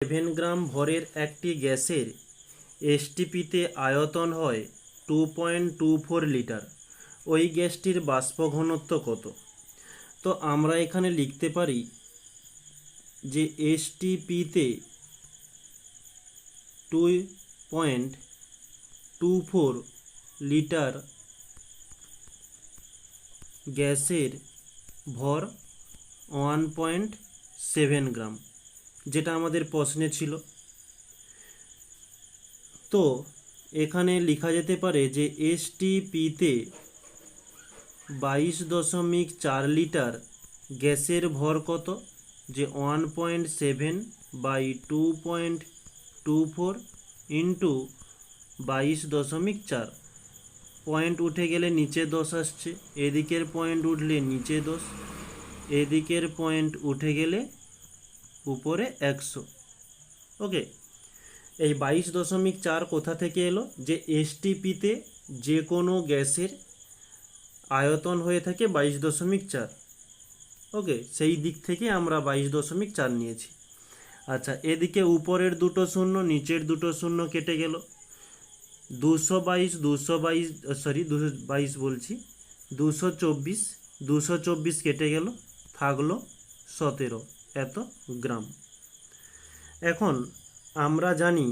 Seven gram ভরের একটি গ্যাসের এসটিপিতে আয়তন হয় two point two four litre. ওই গ্যাসটির বাষ্প ঘনত্ব কত? তো আমরা এখানে লিখতে পারি যে এসটিপিতে two point two four litre গ্যাসের ভর ওয়ান পয়েন্ট সেভেন গ্রাম। যেটা আমাদের প্রশ্নে ছিল। তো, এখানে লেখা যেতে পারে যে এসটিপিতে বাইশ দশমিক চার লিটার গ্যাসের ভর কত? যে one point seven by two point two four into বাইশ দশমিক চার। পয়েন্ট উঠে গেলে নিচে দশ আসছে, এদিকের পয়েন্ট উঠলে নিচে দশ, এদিকের পয়েন্ট উঠে গেলে উপরে একশো। ওকে? এই বাইশ দশমিক চার কোথা থেকে এলো? যে এসটিপিতে যে কোনো গ্যাসের আয়তন হয়ে থাকে বাইশ দশমিক চার। ওকে? সেই দিক থেকে আমরা বাইশ দশমিক চার নিয়েছি। আচ্ছা এদিকে উপরের দুটো শূন্য, নিচের দুটো শূন্য কেটে গেল। দুশো বাইশ দুশো বাইশ, সরি, দুশো বাইশ বলছি। দুশো চব্বিশ দুশো চব্বিশ কেটে গেল, থাকল সতেরো। এত গ্রাম। এখন আমরা জানি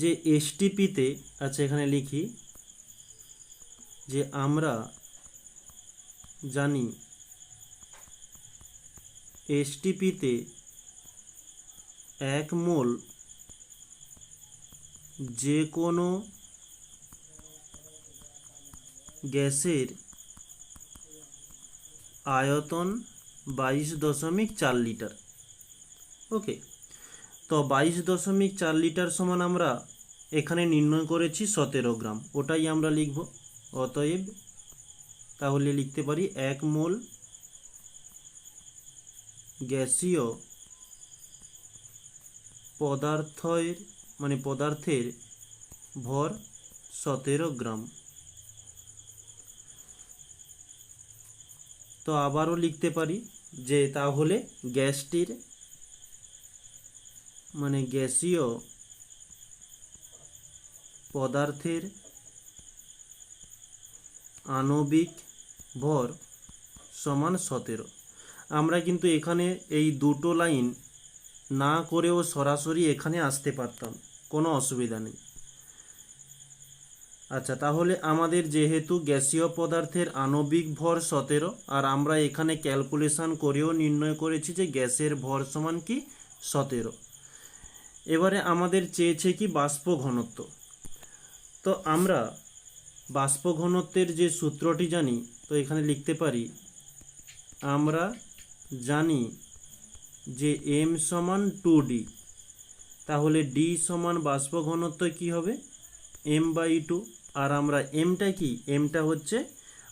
যে এসটিপিতে আচ্ছা এখানে লিখি, যে আমরা জানি এসটিপিতে এক মোল যে কোনো গ্যাসের আয়তন বাইশ দশমিক চার লিটার। ওকে, তো বাইশ দশমিক চার লিটার সমান আমরা এখানে নির্ণয় করেছি সতেরো গ্রাম। ওটাই আমরা লিখব। অতএব তাহলে লিখতে পারি এক মোল গ্যাসীয় পদার্থের মানে পদার্থের ভর সতেরো গ্রাম। তো আবারও লিখতে পারি যে তাহলে গ্যাসটির মানে গ্যাসীয় পদার্থের আণবিক ভর সমান সতেরো। আমরা কিন্তু এখানে এই দুটো লাইন না করেও সরাসরি এখানে আসতে পারতাম। কোনো অসুবিধা নেই। আচ্ছা তাহলে আমাদের যেহেতু গ্যাসীয় পদার্থের আণবিক ভর সতেরো, আর আমরা এখানে ক্যালকুলেশন করেও নির্ণয় করেছি যে গ্যাসের ভর সমান কি? সতেরো। এবারে আমাদের চেয়েছে কি বাষ্প ঘনত্ব। তো আমরা বাষ্প ঘনত্বের যে সূত্রটি জানি, তো এখানে লিখতে পারি, আমরা জানি যে এম সমান টু ডি। তাহলে ডি সমান বাষ্প ঘনত্ব কী হবে? M by two. আর আমরা এমটা কি? এমটা হচ্ছে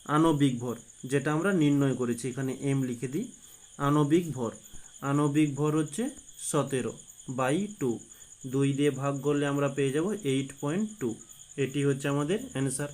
আণবিক ভর, যেটা আমরা নির্ণয় করেছি। এখানে এম লিখে দিই, আণবিক ভর। আণবিক ভর হচ্ছে সতেরো বাই টু। দুই দিয়ে ভাগ করলে আমরা পেয়ে যাব এইট পয়েন্ট টু। এটি হচ্ছে আমাদের অ্যান্সার।